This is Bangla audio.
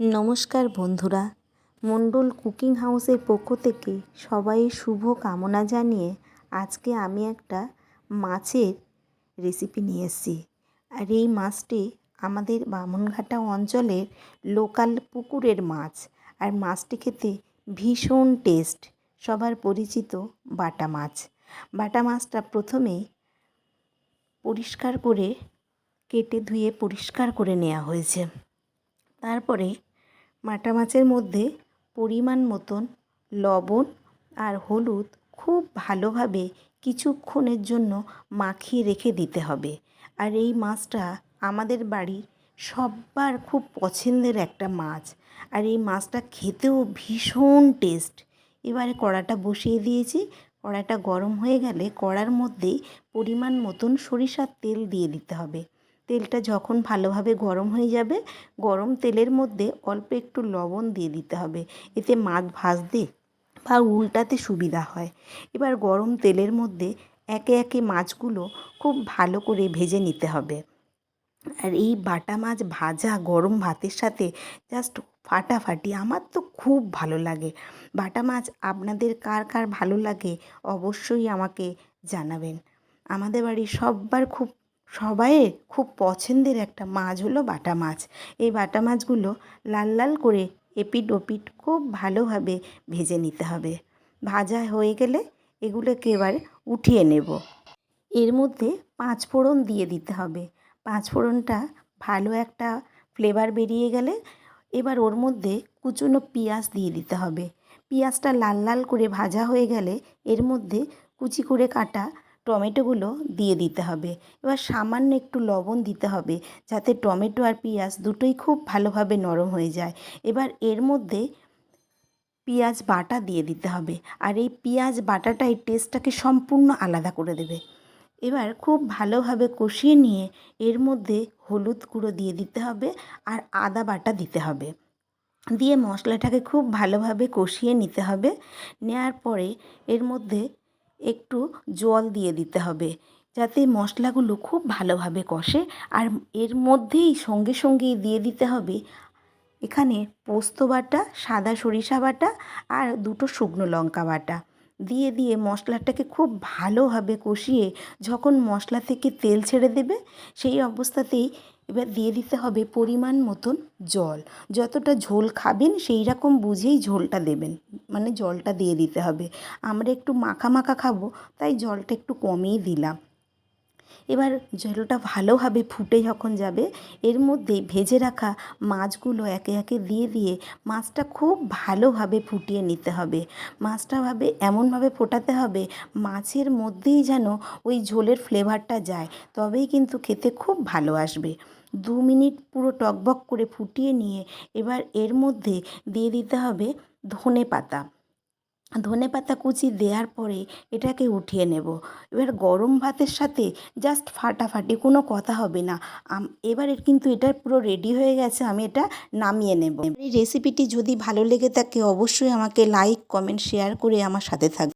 নমস্কার বন্ধুরা। মণ্ডল কুকিং হাউসের পক্ষ থেকে সবাই শুভ কামনা জানিয়ে আজকে আমি একটা মাছের রেসিপি নিয়ে এসেছি। আর এই মাছটি আমাদের বামনঘাটা অঞ্চলের লোকাল পুকুরের মাছ। আর মাছটি খেতে ভীষণ টেস্ট সবার পরিচিত বাটা মাছ। বাটা মাছটা প্রথমে পরিষ্কার করে, কেটে ধুয়ে পরিষ্কার করে নেওয়া হয়েছে। তারপরে বাটা মাছের মধ্যে পরিমাণ মতন লবণ আর হলুদ খুব ভালোভাবে কিছুক্ষণের জন্য মাখিয়ে রেখে দিতে হবে। আর এই মাছটা আমাদের বাড়ির সব্বার খুব পছন্দের একটা মাছ। আর এই মাছটা খেতেও ভীষণ টেস্ট। এবারে কড়াটা বসিয়ে দিয়েছি। কড়াটা গরম হয়ে গেলে কড়ার মধ্যেই পরিমাণ মতন সরিষার তেল দিয়ে দিতে হবে। তেলটা যখন ভালোভাবে গরম হয়ে যাবে, গরম তেলের মধ্যে অল্প একটু লবণ দিয়ে দিতে হবে। এতে মাছ ভাজতে বা উল্টাতে সুবিধা হয়। এবার গরম তেলের মধ্যে একে একে মাছগুলো খুব ভালো করে ভেজে নিতে হবে। আর এই বাটা মাছ ভাজা গরম ভাতের সাথে জাস্ট ফাটাফাটি আমার তো খুব ভালো লাগে। বাটা মাছ আপনাদের কার কার ভালো লাগে অবশ্যই আমাকে জানাবেন। আমাদের বাড়ির সব্বার খুব সবাইয়ের খুব পছন্দের একটা মাছ হলো বাটা মাছ। এই বাটা মাছগুলো লাল লাল করে এপিট ওপিট খুব ভালোভাবে ভেজে নিতে হবে। ভাজা হয়ে গেলে এগুলোকে এবার উঠিয়ে নেব। এর মধ্যে পাঁচ ফোড়ন দিয়ে দিতে হবে। পাঁচ ফোড়নটা ভালো একটা ফ্লেভার বেরিয়ে গেলে এবার ওর মধ্যে কুচনো পেঁয়াজ দিয়ে দিতে হবে। পেঁয়াজটা লাল লাল করে ভাজা হয়ে গেলে এর মধ্যে কুচি করে কাটা টমেটোগুলো দিয়ে দিতে হবে। এবার সামান্য একটু লবণ দিতে হবে যাতে টমেটো আর পেঁয়াজ দুটোই খুব ভালোভাবে নরম হয়ে যায়। এবার এর মধ্যে পেঁয়াজ বাটা দিয়ে দিতে হবে আর এই পেঁয়াজ বাটাটাই টেস্টটাকে সম্পূর্ণ আলাদা করে দেবে। এবার খুব ভালোভাবে কষিয়ে নিয়ে এর মধ্যে হলুদ গুঁড়ো দিয়ে দিতে হবে আর আদা বাটা দিতে হবে। দিয়ে মশলাটাকে খুব ভালোভাবে কষিয়ে নিতে হবে। নেওয়ার পরে এর মধ্যে একটু জল দিয়ে দিতে হবে, যাতে মশলাগুলো খুব ভালোভাবে কষে। আর এর মধ্যেই সঙ্গে সঙ্গেই দিয়ে দিতে হবে এখানে পোস্ত বাটা, সাদা সরিষা বাটা আর দুটো শুকনো লঙ্কা বাটা। দিয়ে দিয়ে মশলাটাকে খুব ভালোভাবে কষিয়ে যখন মশলা থেকে তেল ছেড়ে দেবে, সেই অবস্থাতেই এবার দিয়ে দিতে হবে পরিমাণ মতন জল। যতটা ঝোল খাবেন সেই রকম বুঝেই ঝোলটা দেবেন মানে জলটা দিয়ে দিতে হবে। আমরা একটু মাখা মাখা খাব, তাই জলটা একটু কমেই দিলাম। এবার জলটা ভালোভাবে ফুটে যখন যাবে, এর মধ্যে ভেজে রাখা মাছগুলো একে একে দিয়ে দিয়ে মাছটা খুব ভালোভাবে ফুটিয়ে নিতে হবে। মাছটা ভাবে এমনভাবে ফোটাতে হবে, মাছের মধ্যেই যেন ওই ঝোলের ফ্লেভারটা যায়, তবেই কিন্তু খেতে খুব ভালো আসবে। দু মিনিট পুরো টকবক করে ফুটিয়ে নিয়ে এবার এর মধ্যে দিয়ে দিতে হবে ধনে পাতা ধনে পাতা কুচি দেওয়ার পরে এটাকে উঠিয়ে নেব। এবার গরম ভাতের সাথে জাস্ট ফাটাফাটি, কোনো কথা হবে না। এবারে কিন্তু এটা পুরো রেডি হয়ে গেছে, আমি এটা নামিয়ে নেব। এই রেসিপিটি যদি ভালো লেগে থাকে, অবশ্যই আমাকে লাইক কমেন্ট শেয়ার করে আমার সাথে থাকবে